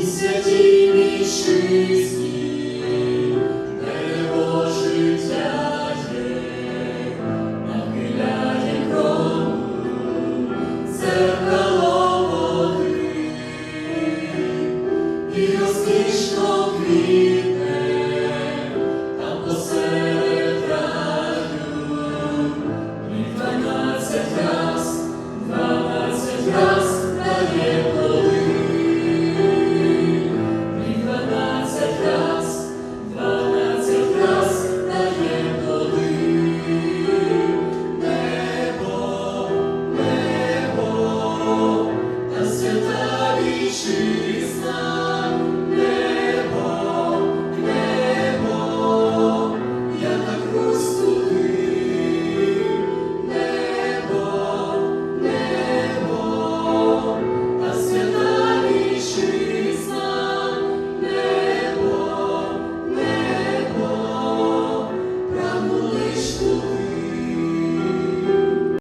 і святі вічисні, дерево життя є, нахиляє крову, зеркало води, і там посеред раю, дванадцять раз, дванадцять раз. she's